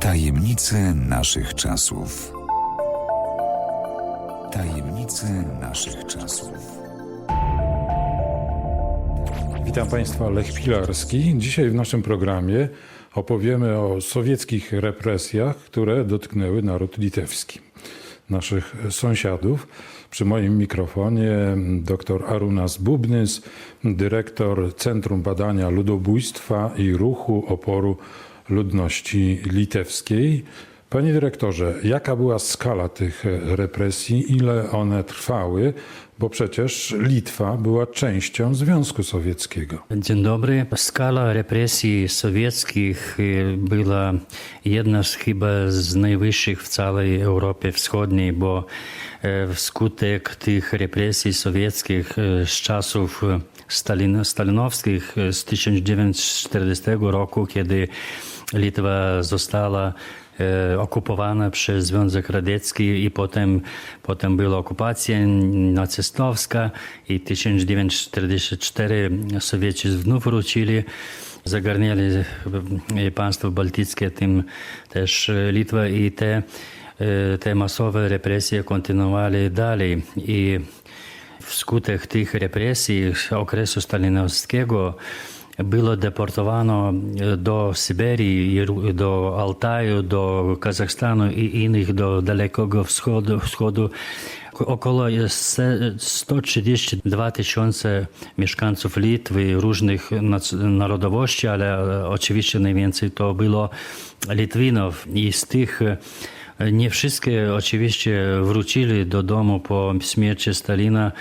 Tajemnice naszych czasów. Tajemnice naszych czasów. Witam Państwa, Lech Pilarski. Dzisiaj w naszym programie opowiemy o sowieckich represjach, które dotknęły naród litewski, naszych sąsiadów. Przy moim mikrofonie dr Arunas Bubnys, dyrektor Centrum Badania Ludobójstwa i Ruchu Oporu Ludności Litewskiej. Panie dyrektorze, jaka była skala tych represji, ile one trwały, bo przecież Litwa była częścią Związku Sowieckiego. Dzień dobry. Skala represji sowieckich y, była jedna z chyba z najwyższych w całej Europie Wschodniej, bo e, wskutek tych represji sowieckich e, z czasów e, Stalin, stalinowskich z 1940 roku, kiedy Litwa została e, okupowana przez Związek Radziecki i potem, potem była okupacja nacystowska i 1944 Sowieci znów wrócili, zagarnęli e, państwo bałtyckie, tym też Litwa i te, e, te masowe represje kontynuowali dalej. I wskutek tych represji okresu stalinowskiego było deportowano do Syberii, i Ru- do Altaju, do Kazachstanu i innych do Dalekiego Wschodu, wschodu około se- 132 tysiące mieszkańców Litwy różnych nac- narodowości, ale e, oczywiście najwięcej to było Litwinów i z tych e, nie wszystkie oczywiście wrócili do domu po śmierci Stalina.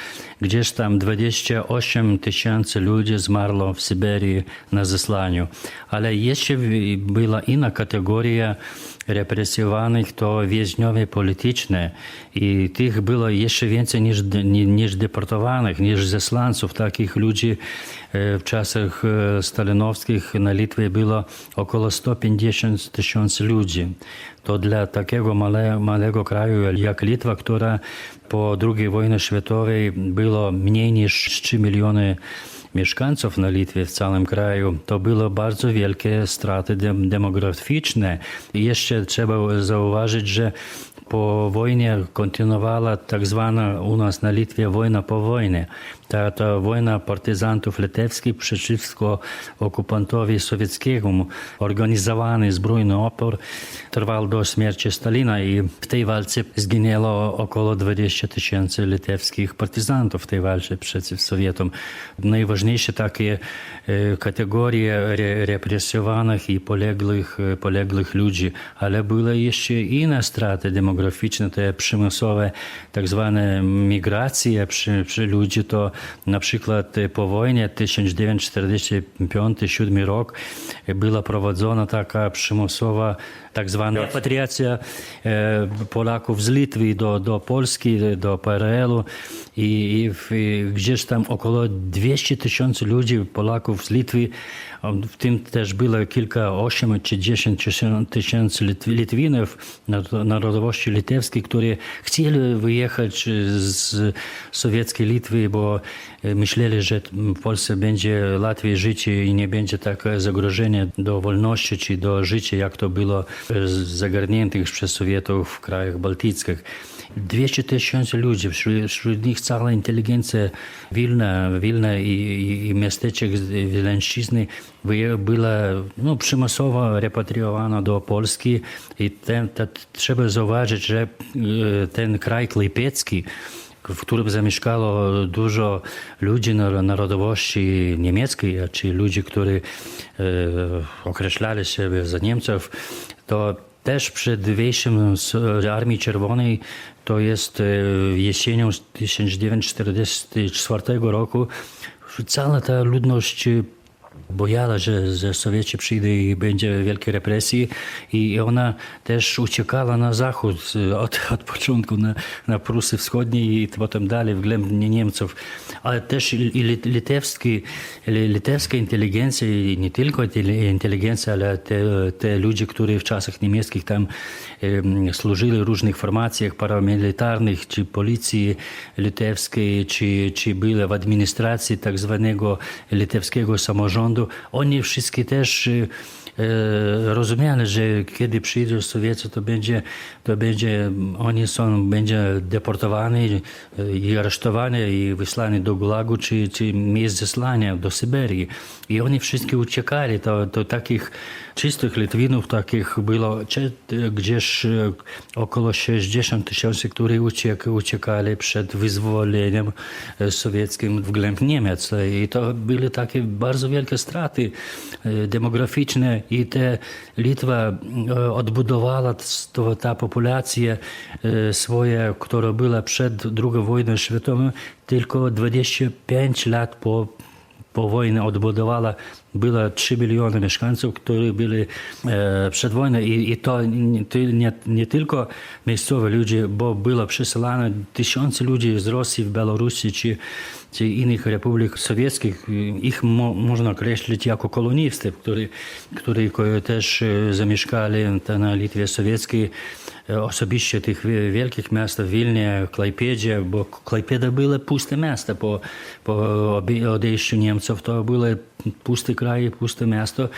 Gdzieś tam 28 tysięcy ludzi zmarło w Syberii na zesłaniu. Ale jeszcze była inna kategoria polityczne. I tych było jeszcze więcej niż, ni- niż deportowanych, niż zesłańców. Takich ludzi e, w czasach e, stalinowskich na Litwie było około 150 tysięcy ludzi. To dla takiego male, małego kraju jak Litwa, która po II wojnie światowej było mniej niż 3 miliony mieszkańców na Litwie w całym kraju, to było bardzo wielkie straty dem- demograficzne. I jeszcze trzeba zauważyć, że po wojnie kontynuowała tak zwana u nas na Litwie wojna po wojnie. Ta, ta wojna partyzantów litewskich przeciwko okupantowi sowieckiemu, organizowany zbrojny opór trwał do śmierci Stalina i w tej walce zginęło około 20 tysięcy litewskich partyzantów w tej walce przeciw Sowietom. Najważniejsze takie e, kategorie re, represjowanych i poległych, e, poległych ludzi, ale były jeszcze inne straty demograficzne, te przymusowe tak zwane migracje przy, przy ludzi, to na przykład e, po wojnie 1945-1947 rok e, była prowadzona taka przymusowa tak zwana repatriacja e, Polaków z Litwy do, do Polski, do PRL-u i, i, i gdzieś tam około 200 tysięcy ludzi, Polaków z Litwy, w tym też było kilka, 8 czy 10 tysięcy Litw- Litwinów naro- narodowości litewskiej, którzy chcieli wyjechać z sowieckiej Litwy, bo e, myśleli, że w Polsce będzie łatwiej żyć i nie będzie takie zagrożenie do wolności czy do życia, jak to było zagarniętych przez Sowietów w krajach bałtyckich. 200 tysięcy ludzi, wśród, wśród nich cała inteligencja Wilna, Wilna i, i, i miasteczek Wileńszczyzny była no, przymusowo repatriowana do Polski i ten, te, trzeba zauważyć, że e, ten kraj Klejpiecki, w którym zamieszkało dużo ludzi na- narodowości niemieckiej, czy ludzi, którzy e, określali siebie za Niemców, to też przed wejściem z Armii Czerwonej, to jest e, jesienią 1944 roku, cała ta ludność bojała, że, że Sowieci przyjdą i będzie wielkie represje i ona też uciekała na zachód od, od początku na, na Prusy Wschodnie i potem dalej w głęb Niemców. Ale też i i lit- litewski, li- litewska inteligencja i nie tylko inteli- inteligencja, ale te, te ludzie, którzy w czasach niemieckich tam em, służyli w różnych formacjach paramilitarnych, czy policji litewskiej, czy, czy byli w administracji tak zwanego litewskiego samorządu, oni wszystkie też e, e, rozumieli, że kiedy przyjdą Sowieci, to będzie, to będzie, oni są, będzie deportowani e, i aresztowani i wysłani do Gulagu, czy, czy miejsc zesłania do Syberii. I oni wszystkie uciekali. To, to takich czystych Litwinów takich było gdzieś e, około 60 tysięcy, którzy uciek, uciekali przed wyzwoleniem e, sowieckim w głęb Niemiec. I to były takie bardzo wielkie straty e, demograficzne i te Litwa odbudowała to, ta populacja e, swoja, która była przed II wojną światową, tylko 25 lat po po wojnie odbudowała, było 3 miliony mieszkańców, którzy byli e, przed wojną i, i to nie, nie tylko miejscowi ludzie, bo było przesyłane tysiące ludzi z Rosji, w Białorusi czy, czy innych republik sowieckich. Ich mo, można określić jako kolonistów, którzy, którzy też e, zamieszkali na Litwie Sowieckiej osobiście tych wi- wielkich miast, w Wilnie, Klajpiedzie, bo Klajpieda było puste miasto po, po obie- odejściu Niemców, to było pusty kraj, puste miasto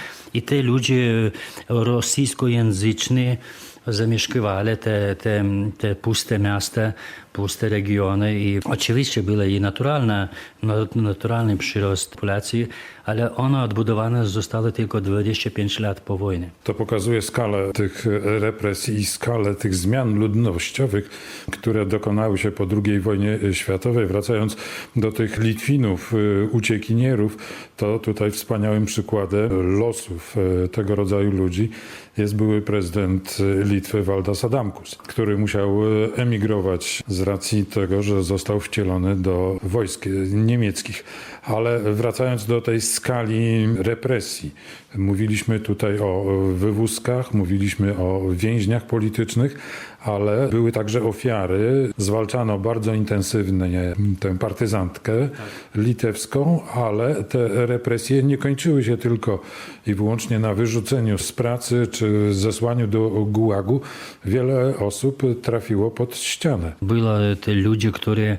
zamieszkiwali te, te, te puste miasta, puste regiony i oczywiście był i naturalna, na- naturalny przyrost populacji, ale ona odbudowana została tylko 25 lat po wojnie. To pokazuje skalę tych represji i skalę tych zmian ludnościowych, które dokonały się po II wojnie światowej. Wracając do tych Litwinów, y, uciekinierów, to tutaj wspaniałym przykładem losów y, tego rodzaju ludzi jest były prezydent Litwy Waldas Adamkus, który musiał y, emigrować z racji tego, że został wcielony do wojsk niemieckich. Ale wracając do tej skali represji, mówiliśmy tutaj o wywózkach, mówiliśmy o więźniach politycznych, ale były także ofiary. Zwalczano bardzo intensywnie tę partyzantkę litewską, ale te represje nie kończyły się tylko i wyłącznie na wyrzuceniu z pracy czy zesłaniu do gułagu. Wiele osób trafiło pod ścianę. Było te ludzie, którzy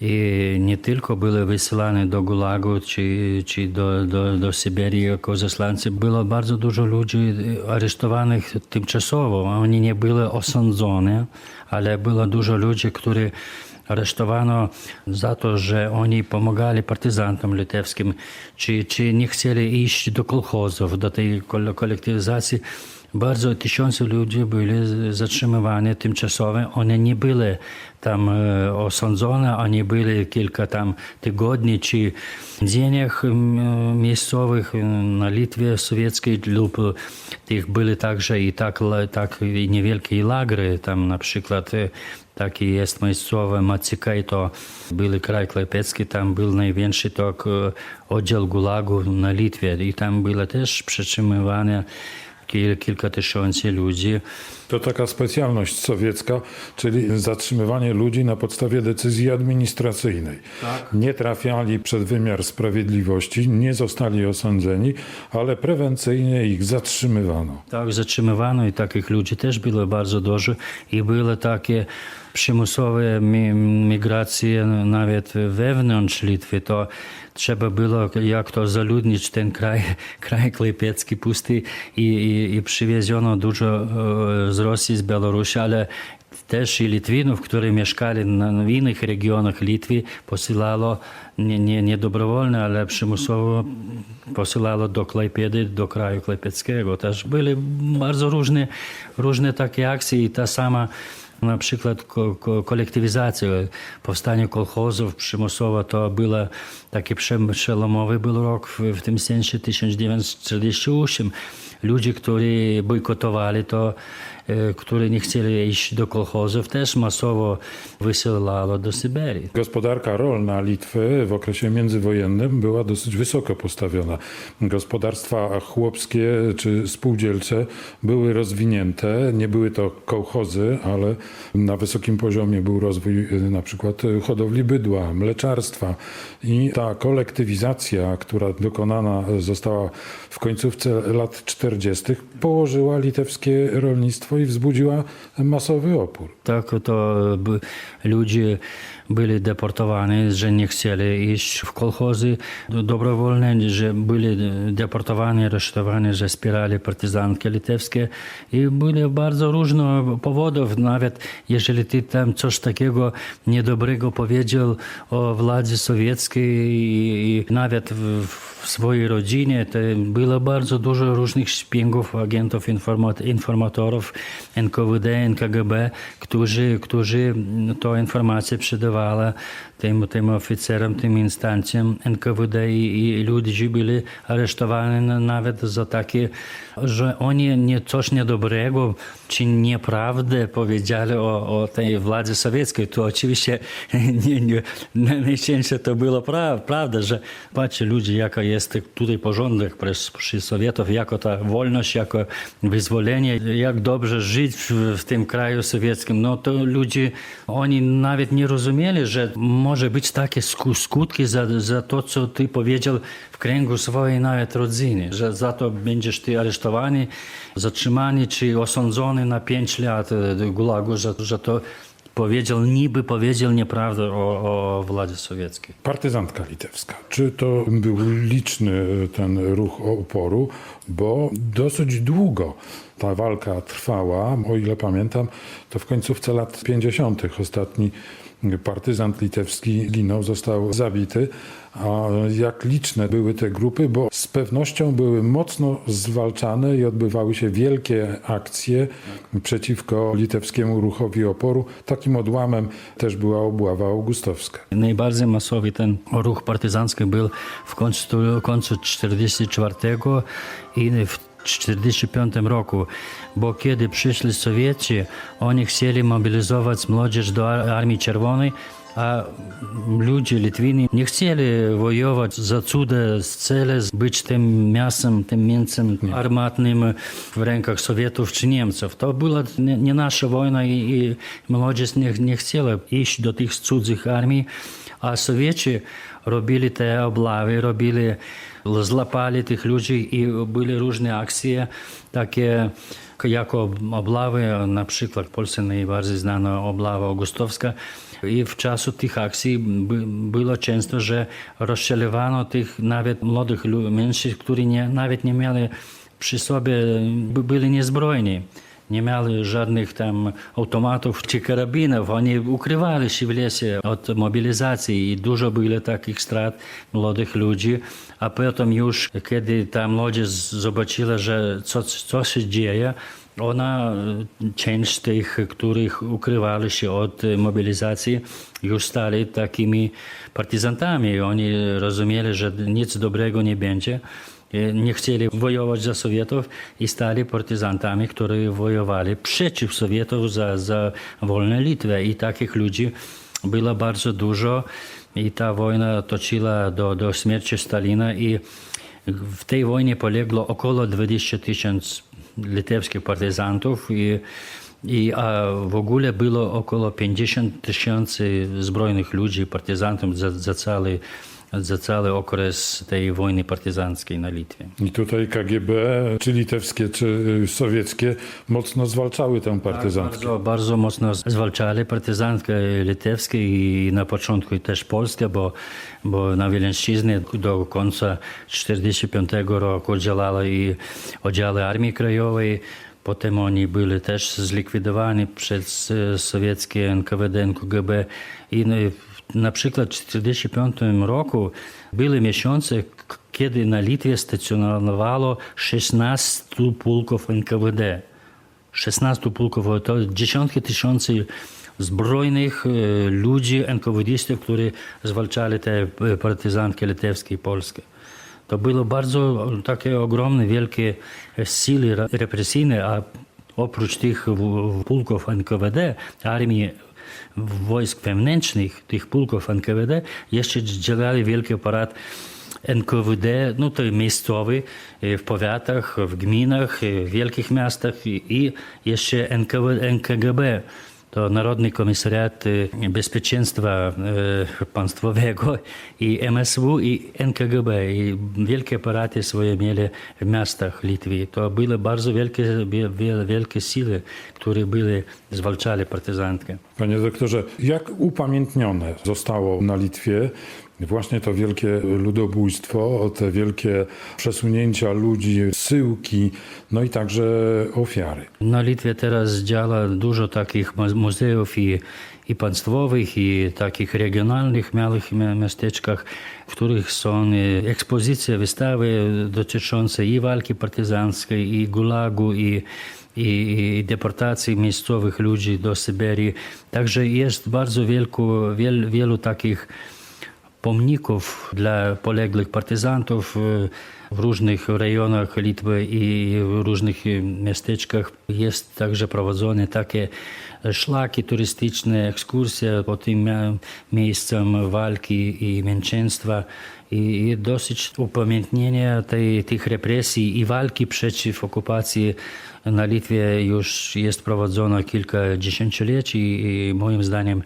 i nie tylko byli wysyłani do Gulagu czy, czy do, do, do Syberii jako zesłańcy, było bardzo dużo ludzi aresztowanych tymczasowo. Oni nie byli osądzone, ale było dużo ludzi, którzy aresztowano za to, że oni pomagali partyzantom litewskim, czy, czy nie chcieli iść do kolchozów, do tej kol- kolektywizacji. Bardzo tysiące ludzi byli zatrzymywani tymczasowo. One nie byli tam e, osądzone, oni byli kilka tam tygodni czy dzieniach m, miejscowych na Litwie sowieckiej lub tych byli także i tak, tak i niewielkie lagry, tam na przykład e, taki jest miejscowy Macikaj, to był kraj Klepecki, tam był największy e, oddział Gulagu na Litwie i tam było też przetrzymywane kil, kilka tysięcy ludzi. To taka specjalność sowiecka, czyli zatrzymywanie ludzi na podstawie decyzji administracyjnej. Nie trafiali przed wymiar sprawiedliwości, nie zostali osądzeni, ale prewencyjnie ich zatrzymywano. Tak, zatrzymywano i takich ludzi też było bardzo dużo i były takie ten kraj, kraj Klejpiecki pusty i, i, i przywieziono dużo e, z Rosji, z Białorusi, ale też i Litwinów, którzy mieszkali na, w innych regionach Litwy, posyłało nie, nie, nie dobrowolnie, ale przymusowo posyłało do Klejpiedy, do kraju Klejpieckiego. Też były bardzo różne, różne takie akcje i ta sama na przykład ko- ko- kolektywizacja, powstanie kolchozów przymusowo to było taki przem- przełomowy był rok w, w tym sensie 1948. Ludzie, którzy bojkotowali to, e, którzy nie chcieli iść do kolchozów, też masowo wysyłano do Syberii. Gospodarka rolna Litwy w okresie międzywojennym była dosyć wysoko postawiona. Gospodarstwa chłopskie czy spółdzielcze były rozwinięte. Nie były to kołchozy, ale na wysokim poziomie był rozwój y, na przykład y, hodowli bydła, mleczarstwa. I ta kolektywizacja, która dokonana została w końcówce lat 40., położyła litewskie rolnictwo i wzbudziła masowy opór. Tak, to by ludzie byli deportowani, że nie chcieli iść w kolchozy dobrowolne, że byli deportowani, aresztowani, że wspierali partyzantki litewskie i byli bardzo różne powodów, nawet jeżeli ty tam coś takiego niedobrego powiedział o władzy sowieckiej i, i nawet w, w swojej rodzinie, to było bardzo dużo różnych szpiegów, agentów, informat, informatorów NKWD, NKGB, którzy, którzy to informację przydawali tym, tym oficerom, tym instancjom NKWD i, i ludzie byli aresztowani na- nawet za takie, że oni nie coś niedobrego czy nieprawdę powiedzieli o, o tej władzy sowieckiej. To oczywiście nie, nie, najczęściej to było pra, prawda, że patrzcie ludzie, jaka jest tutaj porządek przy, przy Sowietów, jako ta wolność, jako wyzwolenie, jak dobrze żyć w, w tym kraju sowieckim. No to ludzie, oni nawet nie rozumieli, że może być takie sku- skutki za, za to, co ty powiedział kręgu swojej nawet rodziny, że za to będziesz ty aresztowany, zatrzymany czy osądzony na 5 lat e, gulagu, że, że to powiedział, niby powiedział nieprawdę o, o władzy sowieckiej. Partyzantka litewska. Czy to był liczny ten ruch oporu, bo dosyć długo ta walka trwała. O ile pamiętam, to w końcówce lat 50. ostatni partyzant litewski ginął, został zabity. A jak liczne były te grupy, bo z pewnością były mocno zwalczane i odbywały się wielkie akcje przeciwko litewskiemu ruchowi oporu. Takim odłamem też była obława augustowska. Najbardziej masowy ten ruch partyzancki był w końcu, końcu 44 i w 45 roku, bo kiedy przyszli Sowieci, oni chcieli mobilizować młodzież do ar- Armii Czerwonej, a ludzie Litwini nie chcieli wojować za cuda z celem być tym miastem, tym mięsem armatnym w rękach Sowietów czy Niemców. To była nie, nie nasza wojna i, i młodzież nie, nie chciała iść do tych cudzych armii, robili, złapali tych ludzi i były różne akcje, takie jako oblawy, na przykład w Polsce najbardziej znana oblawa augustowska. I w czasu tych akcji by, było często, że rozstrzeliwano tych nawet młodych lu- mężczyzn, którzy nie, nawet nie mieli przy sobie, by, byli niezbrojni. Nie mieli żadnych tam automatów czy karabinów. Oni ukrywali się w lesie od mobilizacji i dużo było takich strat młodych ludzi. A potem już, kiedy ta młodzież zobaczyła, że co, co się dzieje, ona, część tych, których ukrywali się od mobilizacji, już stali takimi partyzantami. Oni rozumieli, że nic dobrego nie będzie. E, Nie chcieli wojować za Sowietów i stali partyzantami, którzy wojowali przeciw Sowietów za, za wolną Litwę. I takich ludzi było bardzo dużo. I ta wojna toczyła do, do śmierci Stalina i w tej wojnie poległo około 20 tysięcy litewskich partyzantów i, i a w ogóle było około 50 tysięcy zbrojnych ludzi, partyzantów za, za, cały, za cały okres tej wojny partyzanckiej na Litwie. I tutaj KGB, czy litewskie, czy y, sowieckie, mocno zwalczały tę partyzantkę. Bardzo, bardzo mocno zwalczali partyzantkę litewskie i na początku też polskie, bo, bo na Wileńszczyźnie do końca 1945 roku działały i oddziały Armii Krajowej. Potem oni byli też zlikwidowani przez e, sowieckie NKWD, NKGB. I no, na przykład w 1945 roku były miesiące, k- kiedy na Litwie stacjonowało 16 pułków NKWD. 16 pułków, to dziesiątki tysięcy zbrojnych e, ludzi, NKWDistów, którzy zwalczali te e, partyzantki litewskie i polskie. To było bardzo takie ogromne, wielkie siły re- represyjne, a oprócz tych w- w pułków NKWD, armii wojsk wewnętrznych, tych pułków NKWD, jeszcze działali wielki aparat NKWD, no to miejscowy e, w powiatach, w gminach, e, w wielkich miastach i i jeszcze NKW, NKGB. To Narodny Komisariat e, Bezpieczeństwa e, Państwowego i MSW i NKGB. I wielkie aparaty swoje mieli w miastach Litwy. To były bardzo wielkie, wie- wie- wielkie siły, którzy byli, zwalczali partyzantkę. Panie doktorze, jak upamiętnione zostało na Litwie właśnie to wielkie ludobójstwo, te wielkie przesunięcia ludzi, syłki, no i także ofiary? Na Litwie teraz działa dużo takich mu- muzeów i, i państwowych, i takich regionalnych, małych mia- miasteczkach, w których są e, ekspozycje, wystawy dotyczące i walki partyzanckiej, i gulagu, i, i, i deportacji miejscowych ludzi do Syberii. Także jest bardzo wielku, wiel, wielu takich pomników dla poległych partyzantów e, w różnych rejonach Litwy i w różnych e, miasteczkach. Jest także prowadzone takie szlaki turystyczne, ekskursje po tym miejscom walki i męczeństwa. I dosyć upamiętnienie tej, tych represji i walki przeciw okupacji na Litwie już jest prowadzone kilka dziesięcioleci i moim zdaniem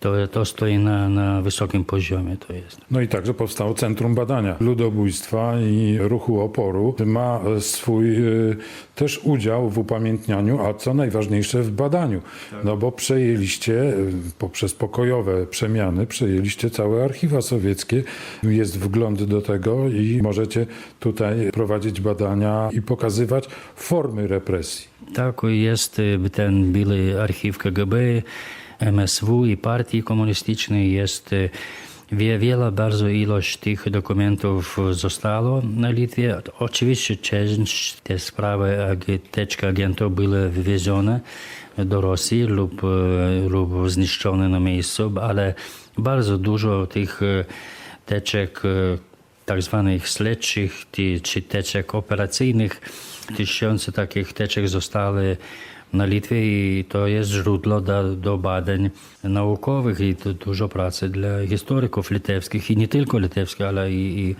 to, to stoi na, na wysokim poziomie. To jest. No i także powstało Centrum Badania Ludobójstwa i Ruchu Oporu. Ma swój e, też udział w upamiętnianiu, a co najważniejsze w badaniu. No bo przejęliście e, poprzez pokojowe przemiany, przejęliście całe archiwa sowieckie. Jest wgląd do tego i możecie tutaj prowadzić badania i pokazywać formy represji. Tak, jest y, ten były archiw KGB, MSW i partii komunistycznej. Jest y, wie- wiele bardzo ilość tych dokumentów zostało na Litwie. Oczywiście część te sprawy teczki agentów były wywiezione do Rosji lub, y, lub zniszczone na miejscu, ale bardzo dużo tych y, teczek tak zwanych śledczych czy teczek operacyjnych. Tysiące takich teczek zostały na Litwie i to jest źródło do, do badań naukowych i to dużo pracy dla historyków litewskich i nie tylko litewskich, ale i, i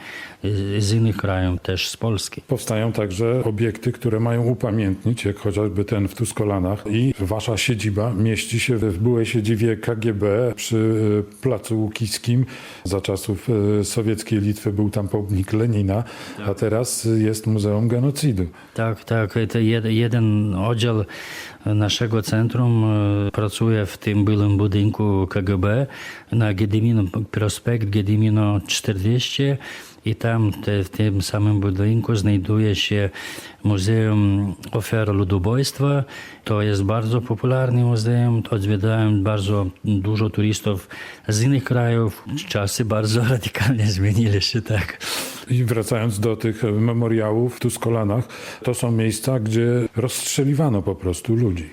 z innych krajów, też z Polski. Powstają także obiekty, które mają upamiętnić, jak chociażby ten w Tuskolanach. I wasza siedziba mieści się w byłej siedzibie KGB przy e, Placu Łukickim. Za czasów e, sowieckiej Litwy był tam pomnik Lenina, a teraz jest Muzeum Genocidu. Tak, tak. To jed, jeden oddział naszego centrum e, pracuje w tym byłym budynku KGB na Gedimino, prospekt Gedimino 40 i tam te, w tym samym budynku znajduje się Muzeum Ofiar Ludobójstwa. To jest bardzo popularny muzeum. Odwiedzają bardzo dużo turystów z innych krajów. Czasy bardzo radykalnie zmienili się, tak. I wracając do tych memoriałów w Tuskolanach, to są miejsca, gdzie rozstrzeliwano po prostu ludzi.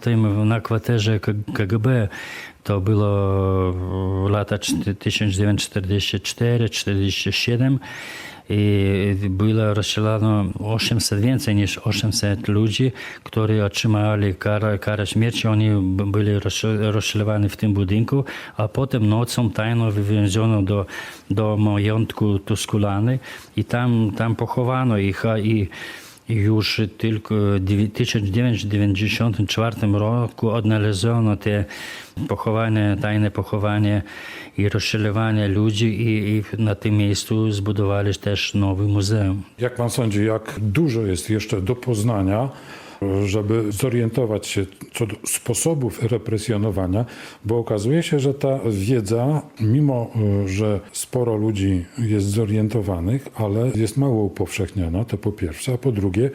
Tym na kwaterze K- KGB. To było w lata 1944-47 i było rozstrzelano 800, więcej niż 800 ludzi, którzy otrzymali karę, karę śmierci. Oni byli rozstrzel- rozstrzelani w tym budynku, a potem nocą tajno wywieziono do, do majątku Tuskulany i tam, tam pochowano ich. a I już tylko w 1994 roku odnaleziono te pochowanie, tajne pochowanie i rozstrzeliwanie ludzi i, i na tym miejscu zbudowali też nowy muzeum. Jak pan sądzi, jak dużo jest jeszcze do poznania, żeby zorientować się co do sposobów represjonowania, bo okazuje się, że ta wiedza, mimo y, że sporo ludzi jest zorientowanych, ale jest mało upowszechniana, to po pierwsze, a po drugie,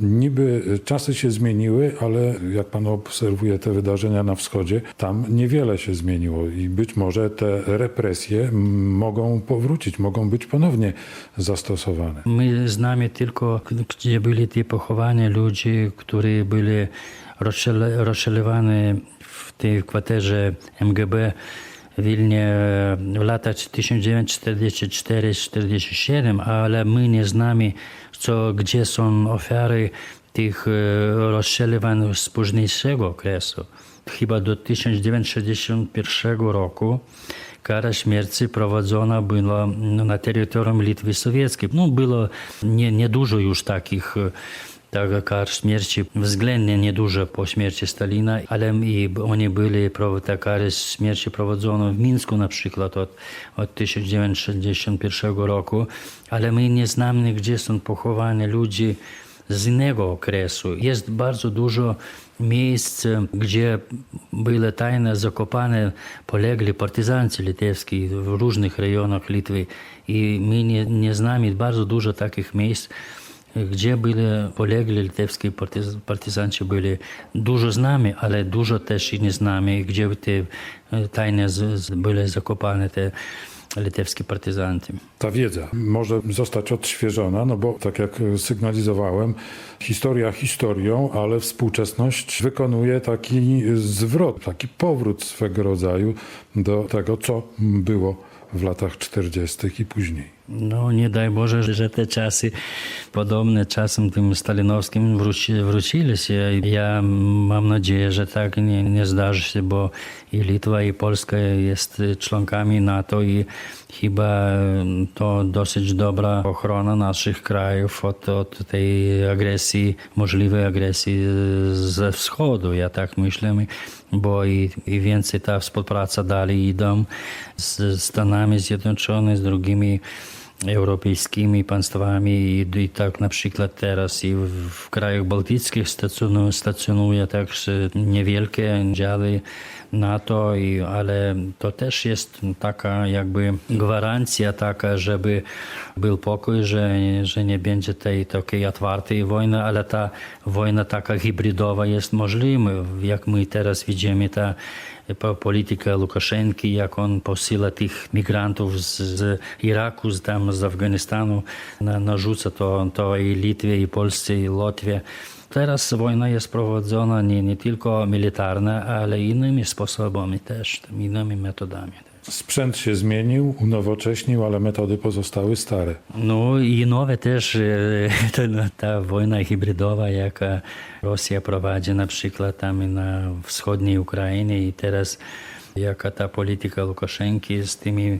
Niby czasy się zmieniły, ale jak pan obserwuje te wydarzenia na wschodzie, tam niewiele się zmieniło i być może te represje mogą powrócić, mogą być ponownie zastosowane. My znamy tylko, gdzie byli te pochowania ludzi, którzy byli rozstrzelowani w tej kwaterze MGB Wilnie w latach 1944-47, ale my nie znamy, co, gdzie są ofiary tych e, rozstrzeliwań z późniejszego okresu. Chyba do 1961 roku kara śmierci prowadzona była no, na terytorium Litwy Sowieckiej. No, było nie, niedużo już takich tak, kar śmierci, względnie niedużo po śmierci Stalina, ale i oni byli, te kary śmierci prowadzono w Mińsku na przykład od, od 1961 roku, ale my nie znamy, gdzie są pochowane ludzi z innego okresu. Jest bardzo dużo miejsc, gdzie były tajne zakopane, polegli partyzanci litewscy w różnych rejonach Litwy. I my nie, nie znamy bardzo dużo takich miejsc, gdzie byli polegli litewscy partyz, partyzanci byli. Dużo znamy, ale dużo też i nie znamy, gdzie te e, tajne z, z, były zakopane te litewskie partyzanty. Ta wiedza może zostać odświeżona, no bo tak jak sygnalizowałem, historia historią, ale współczesność wykonuje taki zwrot, taki powrót swego rodzaju do tego, co było w latach 40. i później. No nie daj Boże, że te czasy podobne czasem tym stalinowskim wróci, wrócili się. Ja mam nadzieję, że tak nie, nie zdarzy się, bo i Litwa, i Polska jest członkami NATO i chyba to dosyć dobra ochrona naszych krajów od, od tej agresji, możliwej agresji ze wschodu, ja tak myślę, bo i, i więcej ta współpraca dalej idą z Stanami Zjednoczonymi, z drugimi europejskimi państwami i, tak na przykład teraz i w, krajach bałtyckich stacjonuje także niewielkie działy NATO, i, ale to też jest taka jakby gwarancja taka, żeby był pokój, że, że nie będzie tej takiej otwartej wojny, ale ta wojna taka hybrydowa jest możliwa. Jak my teraz widzimy, ta polityka Łukaszenki, jak on posyła tych migrantów z, z Iraku, z, tam, z Afganistanu, na, narzuca to, to i Litwie, i Polsce, i Łotwie. Teraz wojna jest prowadzona nie, nie tylko militarna, ale innymi sposobami też, innymi metodami. Sprzęt się zmienił, unowocześnił, ale metody pozostały stare. No i nowe też, e, ta, wojna hybrydowa, jaka Rosja prowadzi na przykład tam na wschodniej Ukrainie i teraz jaka ta polityka Łukaszenki z tymi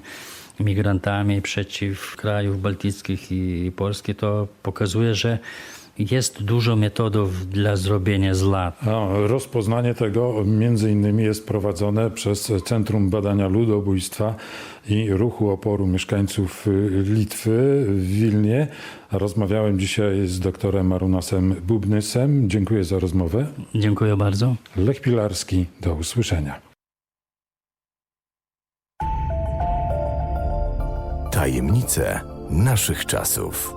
migrantami przeciw krajów bałtyckich i Polski, to pokazuje, że jest dużo metodów dla zrobienia zła. A rozpoznanie tego między innymi jest prowadzone przez Centrum Badania Ludobójstwa i Ruchu Oporu Mieszkańców Litwy w Wilnie. Rozmawiałem dzisiaj z doktorem Arunasem Bubnysem. Dziękuję za rozmowę. Dziękuję bardzo. Lech Pilarski, do usłyszenia. Tajemnice naszych czasów.